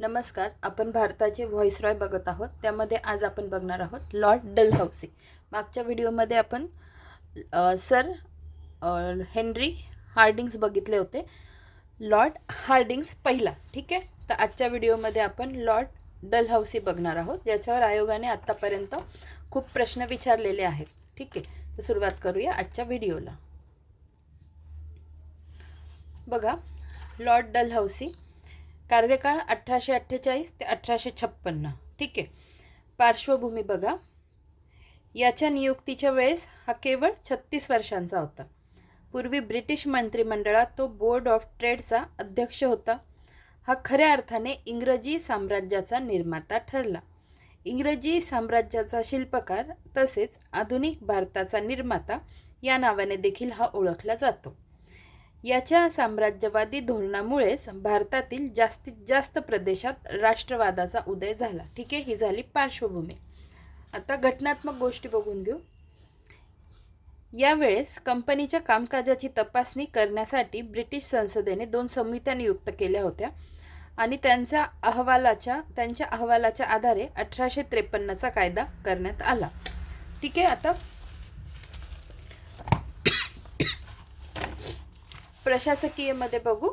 नमस्कार आपण भारताचे व्हॉइसरॉय बघत आहोत. त्यामध्ये आज आपण बघणार आहोत लॉर्ड डलहौसी. मागच्या व्हिडिओमध्ये आपण सर हेनरी हार्डिंग्स बघितले होते. लॉर्ड हार्डिंग्स पहिला ठीक आहे? तर आजच्या व्हिडिओमध्ये आपण लॉर्ड डलहौसी बघणार आहोत. याच्यावर आयोगाने आत्तापर्यंत खूप प्रश्न विचारलेले आहेत. ठीक आहे? तर सुरुवात करूया आजच्या व्हिडिओला. बघा लॉर्ड डलहौसी कार्यकाळ अठराशे अठ्ठेचाळीस ते अठराशे छप्पन्न. ठीक आहे? पार्श्वभूमी बघा. याच्या नियुक्तीच्या वेळेस हा केवळ छत्तीस वर्षांचा होता. पूर्वी ब्रिटिश मंत्रिमंडळात तो बोर्ड ऑफ ट्रेडचा अध्यक्ष होता. हा खऱ्या अर्थाने इंग्रजी साम्राज्याचा निर्माता ठरला. इंग्रजी साम्राज्याचा शिल्पकार तसेच आधुनिक भारताचा निर्माता या नावाने देखील हा ओळखला जातो. याच्या साम्राज्यवादी धोरणामुळेच भारतातील जास्तीत जास्त प्रदेशात राष्ट्रवादाचा उदय झाला. ठीक आहे ही झाली पार्श्वभूमी. आता घटनात्मक गोष्टी बघून घेऊ. यावेळेस कंपनीच्या कामकाजाची तपासणी करण्यासाठी ब्रिटिश संसदेने दोन समित्या नियुक्त केल्या होत्या आणि त्यांचा अहवालाच्या त्यांच्या अहवालाच्या आधारे अठराशे त्रेपन्नचा कायदा करण्यात आला. ठीक आहे आता प्रशासकीयमध्ये बघू.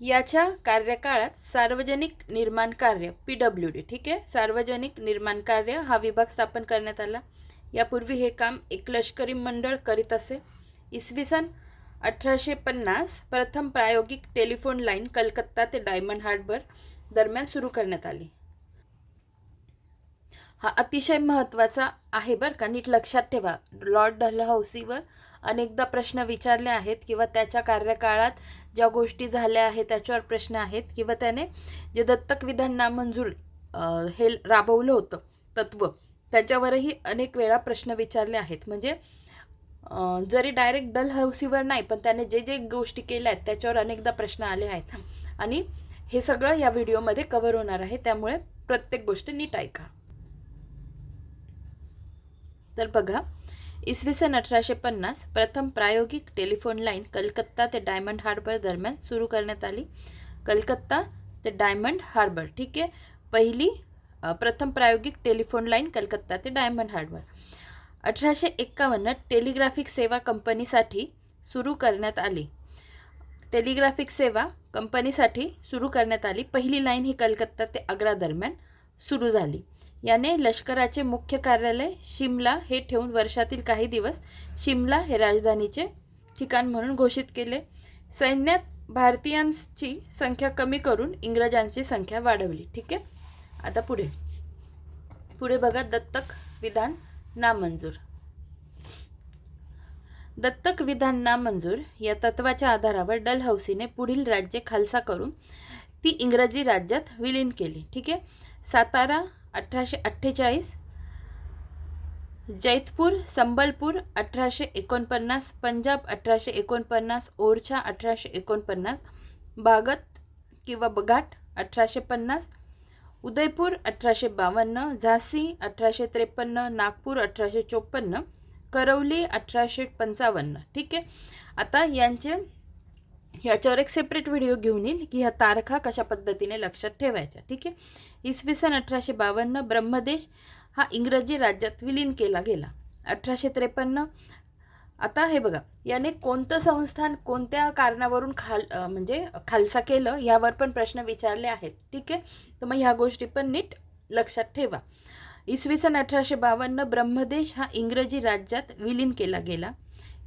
याच्या कार्यकाळात सार्वजनिक निर्माण कार्य पी डब्ल्यू डी ठीक आहे? सार्वजनिक निर्माण कार्य हा विभाग स्थापन करण्यात आला. यापूर्वी हे काम एक लष्करी मंडळ करीत असे. इसवी सन अठराशे पन्नास प्रथम प्रायोगिक टेलिफोन लाईन कलकत्ता ते डायमंड हार्बर दरम्यान सुरू करण्यात आली. हा अतिशय महत्त्वाचा आहे बरं का. नीट लक्षात ठेवा. लॉर्ड डलहौसीवर अनेकदा प्रश्न विचारले आहेत किंवा त्याच्या कार्यकाळात ज्या गोष्टी झाल्या आहेत त्याच्यावर प्रश्न आहेत किंवा त्याने जे दत्तक विधान नामंजूर हे राबवलं होतं तत्त्व त्याच्यावरही अनेक वेळा प्रश्न विचारले आहेत. म्हणजे जरी डायरेक्ट डलहौसीवर नाही पण त्याने जे जे गोष्टी केल्या आहेत त्याच्यावर अनेकदा प्रश्न आले आहेत. आणि हे सगळं या व्हिडिओमध्ये कव्हर होणार आहे. त्यामुळे प्रत्येक गोष्ट नीट ऐका. तर बघा इसवी सन अठराशे पन्नास प्रथम प्रायोगिक टेलिफोन लाईन कलकत्ता ते डायमंड हार्बर दरम्यान सुरू करण्यात आली. कलकत्ता ते डायमंड हार्बर ठीक आहे? पहिली प्रथम प्रायोगिक टेलिफोन लाईन कलकत्ता ते डायमंड हार्बर. अठराशे एक्कावन्न टेलिग्राफिक सेवा कंपनीसाठी सुरू करण्यात आली. टेलिग्राफिक सेवा कंपनीसाठी सुरू करण्यात आली. पहिली लाईन ही कलकत्ता ते आग्रा दरम्यान सुरू झाली. याने लष्कराचे मुख्य कार्यालय शिमला हे ठेवून वर्षातील काही दिवस शिमला हे राजधानीचे ठिकाण म्हणून घोषित केले. सैन्यात भारतीयांची संख्या कमी करून इंग्रजांची संख्या वाढवली. ठीक आहे? आता पुढे. पुढे बघा दत्तक विधान नामंजूर. दत्तक विधान नामंजूर या तत्वाच्या आधारावर डलहौसीने पुढील राज्ये खालसा करून ती इंग्रजी राज्यात विलीन केली. ठीक आहे? सातारा अठराशे अठ्ठेचाळीस जैतपूर संबलपूर अठराशे एकोणपन्नास पंजाब अठराशे एकोणपन्नास ओरछा अठराशे एकोणपन्नास बागत किंवा बघाट अठराशे पन्नास उदयपूर अठराशे बावन्न झासी अठराशे त्रेपन्न नागपूर अठराशे चोपन्न करवली अठराशे पंचावन्न. ठीक आहे? आता यांचे ह्याच्यावर एक सेपरेट व्हिडिओ घेऊन येईल की ह्या तारखा कशा पद्धतीने लक्षात ठेवायच्या. ठीक आहे? इसवी सन अठराशे बावन्न ब्रह्मदेश हा इंग्रजी राज्यात विलीन केला गेला. अठराशे त्रेपन्न आता हे बघा याने कोणतं संस्थान कोणत्या कारणावरून खाल म्हणजे खालसा केलं ह्यावर पण प्रश्न विचारले आहेत. ठीक आहे? तर मग ह्या गोष्टी पण नीट लक्षात ठेवा. इसवी सन अठराशे बावन्न ब्रह्मदेश हा इंग्रजी राज्यात विलीन केला गेला.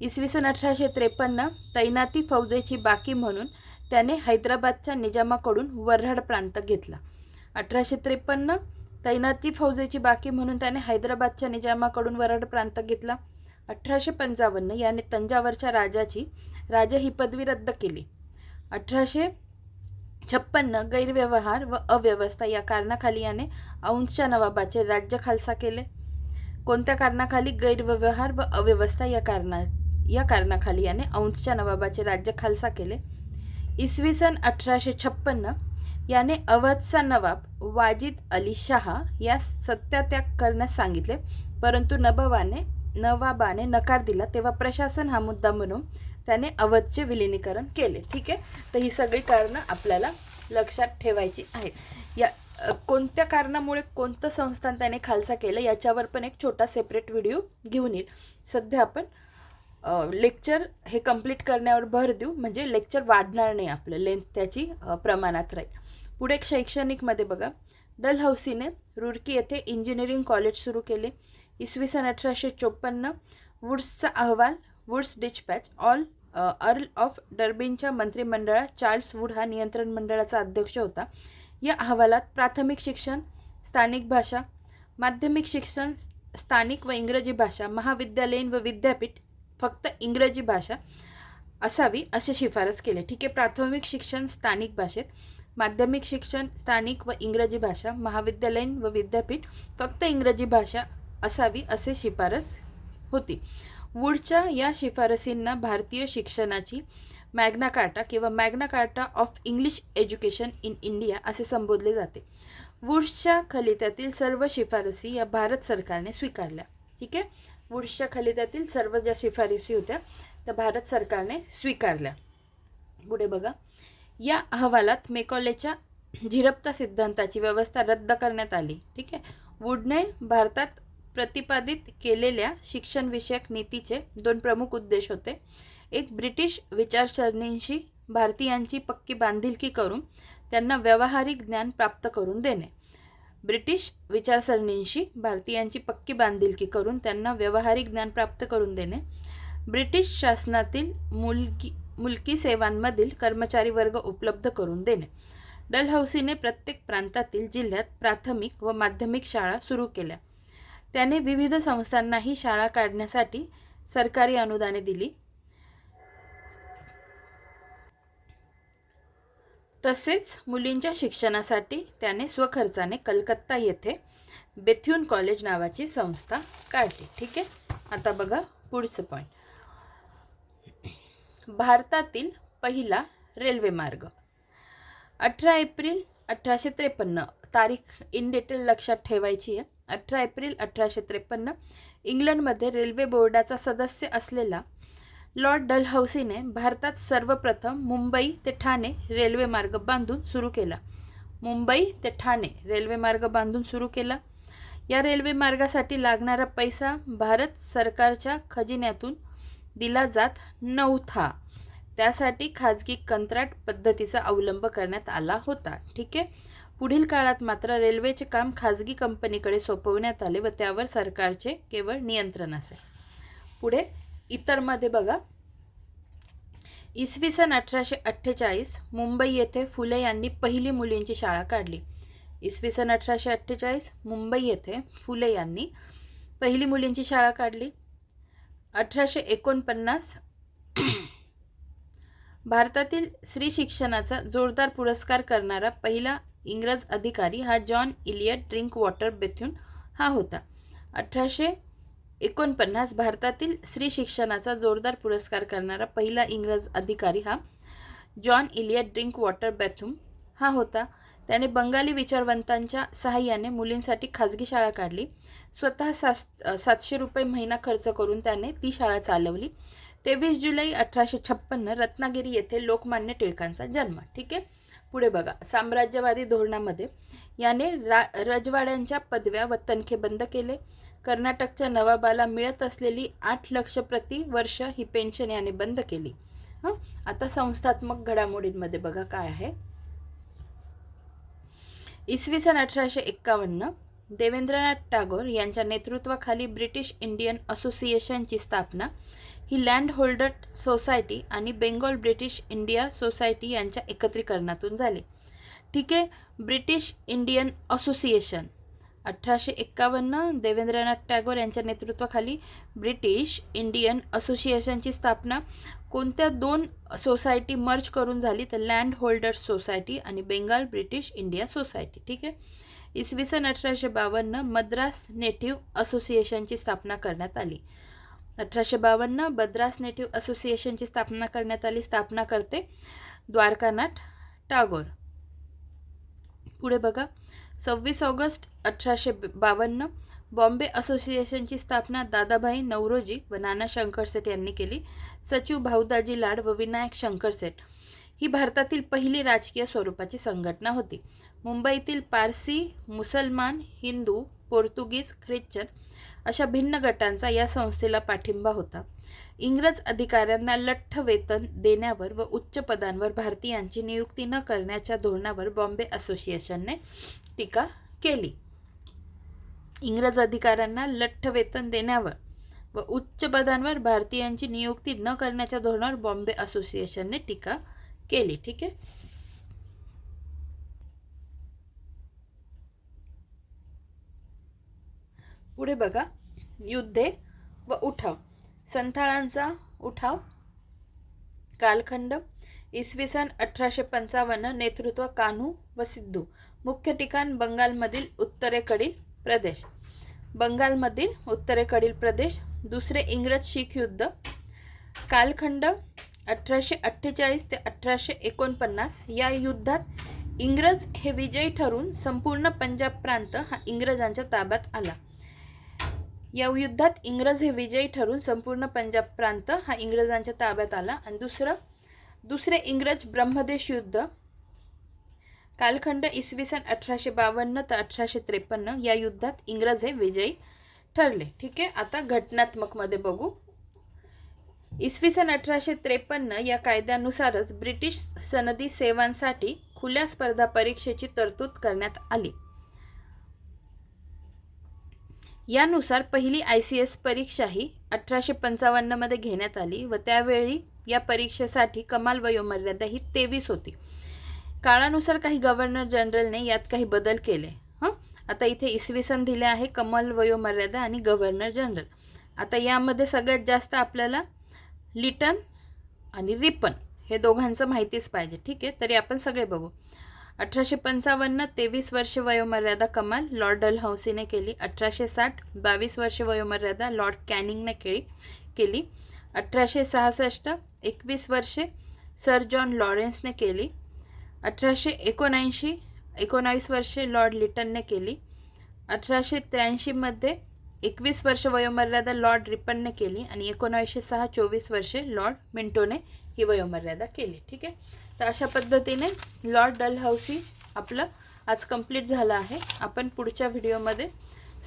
इसवी सन अठराशे त्रेपन्न तैनाती फौजेची बाकी म्हणून त्याने हैदराबादच्या निजामाकडून वऱ्हाड प्रांत घेतला. अठराशे त्रेपन्न तैनाती फौजेची बाकी म्हणून त्याने हैदराबादच्या निजामाकडून वऱ्हाड प्रांत घेतला. अठराशे पंचावन्न याने तंजावरच्या राजाची राजा ही पदवी रद्द केली. अठराशे छप्पन्न गैरव्यवहार व अव्यवस्था या कारणाखाली याने औंधच्या नवाबाचे राज्य खालसा केले. कोणत्या कारणाखाली? गैरव्यवहार व अव्यवस्था या कारणा या कारणाखाली याने औंधच्या नवाबाचे राज्य खालसा केले. इसवी सन अठराशे छप्पन्न याने अवधचा नवाब वाजिद अली शहा या सत्यात्याग करण्यास सांगितले. परंतु नबाबाने नवाबाने नकार दिला तेव्हा प्रशासन हा मुद्दा म्हणून त्याने अवधचे विलिनीकरण केले. ठीक आहे? तर ही सगळी कारणं आपल्याला लक्षात ठेवायची आहेत. या कोणत्या कारणामुळे कोणतं संस्थान त्याने खालसा केलं याच्यावर पण एक छोटा सेपरेट व्हिडिओ घेऊन येईल. सध्या आपण लेक्चर हे कंप्लीट करण्यावर भर देऊ. म्हणजे लेक्चर वाढणार नाही आपलं. लेंथ त्याची प्रमाणात राहील. पुढे शैक्षणिकमध्ये बघा. डलहौसीने रुरकी येथे इंजिनिअरिंग कॉलेज सुरू केले. इसवी सन अठराशे चोपन्न. वुड्सचा अहवाल Woods despatch all earl of डर्बिनच्या मंत्रिमंडळात चार्ल्स वूड हा नियंत्रण मंडळाचा अध्यक्ष होता. या अहवालात प्राथमिक शिक्षण स्थानिक भाषा माध्यमिक शिक्षण स्थानिक व इंग्रजी भाषा महाविद्यालयीन व विद्यापीठ फक्त इंग्रजी भाषा असावी असे शिफारस केले. ठीक आहे प्राथमिक शिक्षण स्थानिक भाषेत माध्यमिक शिक्षण स्थानिक व इंग्रजी भाषा महाविद्यालयीन व विद्यापीठ फक्त इंग्रजी भाषा असावी असे शिफारस होती. वूडच्या या शिफारसींना भारतीय शिक्षणाची मॅग्ना कार्टा किंवा Magna Carta of English education in India असे संबोधले जाते. वूड्सच्या खलित्यातील सर्व शिफारसी या भारत सरकारने स्वीकारल्या. ठीक आहे? वुड्सच्या खलित्यातील सर्व ज्या शिफारसी होत्या त्या भारत सरकारने स्वीकारल्या. पुढे बघा. या अहवालात मेकॉलेच्या झिरपता सिद्धांताची व्यवस्था रद्द करण्यात आली. ठीक आहे? वुडने भारतात प्रतिपादित केलेल्या शिक्षणविषयक नीतीचे दोन प्रमुख उद्देश होते. एक ब्रिटिश विचारसरणींशी भारतीयांची पक्की बांधिलकी करून त्यांना व्यावहारिक ज्ञान प्राप्त करून देणे. ब्रिटिश विचारसरणींशी भारतीयांची पक्की बांधिलकी करून त्यांना व्यावहारिक ज्ञान प्राप्त करून देणे. ब्रिटिश शासनातील मुलगी मुलकी सेवांमधील कर्मचारी वर्ग उपलब्ध करून देणे. डलहौसीने प्रत्येक प्रांतातील जिल्ह्यात प्राथमिक व माध्यमिक शाळा सुरू केल्या. त्याने विविध संस्थांनाही शाळा काढण्यासाठी सरकारी अनुदाने दिली. तसेच मुलींच्या शिक्षणासाठी त्याने स्वखर्चाने कलकत्ता येथे बेथ्यून कॉलेज नावाची संस्था काढली. ठीक आहे? आता बघा पुढचं पॉईंट भारतातील पहिला रेल्वे मार्ग. अठरा एप्रिल अठराशे त्रेपन्न. तारीख इन डिटेल लक्षात ठेवायची आहे. अठरा एप्रिल अठराशे त्रेपन्न. इंग्लंडमध्ये रेल्वे बोर्डाचा सदस्य असलेला लॉर्ड डलहौसीने भारतात सर्वप्रथम मुंबई ते ठाणे रेल्वे मार्ग बांधून सुरू केला. मुंबई ते ठाणे रेल्वे मार्ग बांधून सुरू केला. या रेल्वे मार्गासाठी लागणारा पैसा भारत सरकारच्या खजिन्यातून दिला जात नव्हता. त्यासाठी खाजगी कंत्राट पद्धतीचा अवलंब करण्यात आला होता. ठीक आहे? पुढील काळात मात्र रेल्वेचे काम खाजगी कंपनीकडे सोपवण्यात आले व त्यावर सरकारचे केवळ नियंत्रण असेल. पुढे इतरमध्ये बघा. इसवी सन अठराशे अठ्ठेचाळीस मुंबई येथे फुले यांनी पहिली मुलींची शाळा काढली. इसवी सन अठराशे अठ्ठेचाळीस मुंबई येथे फुले यांनी पहिली मुलींची शाळा काढली. अठराशे एकोणपन्नास भारतातील स्त्री शिक्षणाचा जोरदार पुरस्कार करणारा पहिला इंग्रज अधिकारी हा John Elliot Drinkwater Bethune हा होता. अठराशे एकोणपन्नास भारतातील स्त्री शिक्षणाचा जोरदार पुरस्कार करणारा पहिला इंग्रज अधिकारी हा. John Elliot Drinkwater Bethune हा होता. त्याने बंगाली विचारवंतांच्या सहाय्याने मुलींसाठी खाजगी शाळा काढली. स्वतः सास सातशे रुपये महिना खर्च करून त्याने ती शाळा चालवली. तेवीस जुलै अठराशे छप्पन्न रत्नागिरी येथे लोकमान्य टिळकांचा जन्म. ठीक आहे? पुढे बघा. साम्राज्यवादी धोरणामध्ये याने रा रजवाड्यांच्या पदव्या व तनखे बंद केले. कर्नाटकच्या नवाबाला मिळत असलेली आठ लक्ष प्रति वर्ष ही पेन्शन याने बंद केली. हं? आता संस्थात्मक घडामोडींमध्ये बघा काय आहे. इसवी सन अठराशे एक्कावन्न देवेंद्रनाथ टागोर यांच्या नेतृत्वाखाली ब्रिटिश इंडियन असोसिएशनची स्थापना ही लँड होल्डर सोसायटी आणि बेंगॉल ब्रिटिश इंडिया सोसायटी यांच्या एकत्रीकरणातून झाली. ठीक आहे ब्रिटिश इंडियन असोसिएशन. अठराशे एक्कावन्न देवेंद्रनाथ टागोर यांच्या नेतृत्वाखाली ब्रिटिश इंडियन असोसिएशनची स्थापना. कोणत्या दोन सोसायटी मर्ज करून झाली? तर लँड होल्डर्स सोसायटी आणि बेंगाल ब्रिटिश इंडिया सोसायटी. ठीक आहे? इसवी सन अठराशे बावन्न मद्रास नेटिव्ह असोसिएशनची स्थापना करण्यात आली. अठराशे बावन्न मद्रास नेटिव्ह असोसिएशनची स्थापना करण्यात आली. स्थापना करते द्वारकानाथ टागोर. पुढे बघा. सव्वीस ऑगस्ट अठराशे बावन्न बॉम्बे असोसिएशनची स्थापना दादाभाई नवरोजी व नाना शंकरसेठ यांनी केली. सचिव भाऊदाजी लाड व विनायक शंकरसेठ ही भारतातील पहिली राजकीय स्वरूपाची संघटना होती. मुंबईतील पारसी मुसलमान हिंदू पोर्तुगीज ख्रिश्चन अशा भिन्न गटांचा या संस्थेला पाठिंबा होता. इंग्रज अधिकाऱ्यांना लठ्ठ वेतन देण्यावर व उच्च पदांवर भारतीयांची नियुक्ती न करण्याच्या धोरणावर बॉम्बे असोसिएशनने टीका केली. इंग्रज अधिकाऱ्यांना लठ्ठ वेतन देण्यावर व उच्च पदांवर भारतीयांची नियुक्ती न करण्याच्या धोरणावर बॉम्बे असोसिएशनने टीका केली. ठीक आहे? पुढे बघा. युद्धे व उठाव. संथाळांचा उठाव कालखंड इसवी सन अठराशे पंचावन्न नेतृत्व कान्हू व सिद्धू. मुख्य ठिकाण बंगालमधील उत्तरेकडील प्रदेश. बंगालमधील उत्तरेकडील प्रदेश दुसरे इंग्रज शीख युद्ध. कालखंड अठराशे अठ्ठेचाळीस ते अठराशे एकोणपन्नास या युद्धात इंग्रज हे विजयी ठरून संपूर्ण पंजाब प्रांत हा इंग्रजांच्या ताब्यात आला. या युद्धात इंग्रज हे विजयी ठरून संपूर्ण पंजाब प्रांत हा इंग्रजांच्या ताब्यात आला. आणि दुसरं दुसरे इंग्रज ब्रह्मदेश युद्ध कालखंड इसवी सन अठराशे बावन्न तर अठराशे त्रेपन्न या युद्धात इंग्रज हे विजयी ठरले. ठीक आहे आता घटनात्मकमध्ये बघू. इसवी सन अठराशे त्रेपन्न या कायद्यानुसारच ब्रिटिश सनदी सेवांसाठी खुल्या स्पर्धा परीक्षेची तरतूद करण्यात आली. यानुसार पहिली आय सी एस परीक्षा ही अठराशे पंचावन्नमध्ये घेण्यात आली व त्यावेळी या परीक्षेसाठी कमाल वयोमर्यादा ही तेवीस होती. काळानुसार काही गव्हर्नर जनरलने यात काही बदल केले. हं? आता इथे इसवी सन दिले आहे कमाल वयोमर्यादा आणि गव्हर्नर जनरल आता यामध्ये सगळ्यात जास्त आपल्याला लिटन आणि रिपन हे दोघांचं माहितीच पाहिजे. ठीक आहे? तरी आपण सगळे बघू. अठराशे पंचावन्न तेवीस वर्षे वयोमर्यादा कमाल लॉर्ड डलहौसीने केली. अठराशे साठ बावीस वर्षे वयोमर्यादा लॉर्ड कॅनिंगने केली केली. अठराशे सहासष्ट एकवीस वर्षे सर जॉन लॉरेन्सने केली. अठराशे एकोणऐंशी एकोणावीस वर्षे लॉर्ड लिटनने केली. अठराशे त्र्याऐंशीमध्ये एकवीस वर्ष वयोमर्यादा लॉर्ड रिपनने केली आणि एकोणावीसशे सहा चोवीस वर्षे लॉर्ड मिंटोने ही वयोमर्यादा केली. ठीक आहे? तर अशा पद्धतीने लॉर्ड डल हाऊसी आपलं आज कंप्लीट झालं आहे. आपण पुढच्या व्हिडिओमध्ये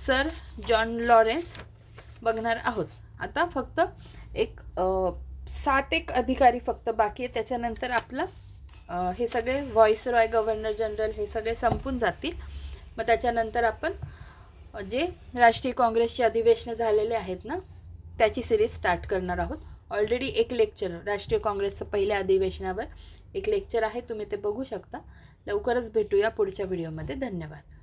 सर जॉन लॉरेन्स बघणार आहोत. आता फक्त एक सात एक अधिकारी फक्त बाकी आहे त्याच्यानंतर आपलं हे सगळे व्हॉइस रॉय गव्हर्नर जनरल हे सगळे संपून जातील. मग त्याच्यानंतर आपण जे राष्ट्रीय काँग्रेसचे अधिवेशनं झालेले आहेत ना त्याची सिरीज स्टार्ट करणार आहोत. ऑलरेडी एक लेक्चर राष्ट्रीय काँग्रेसचं पहिल्या अधिवेशनावर. एक लेक्चर आहे तुम्ही ते बघू शकता. लवकरच भेटूया पुढच्या व्हिडिओमध्ये धन्यवाद.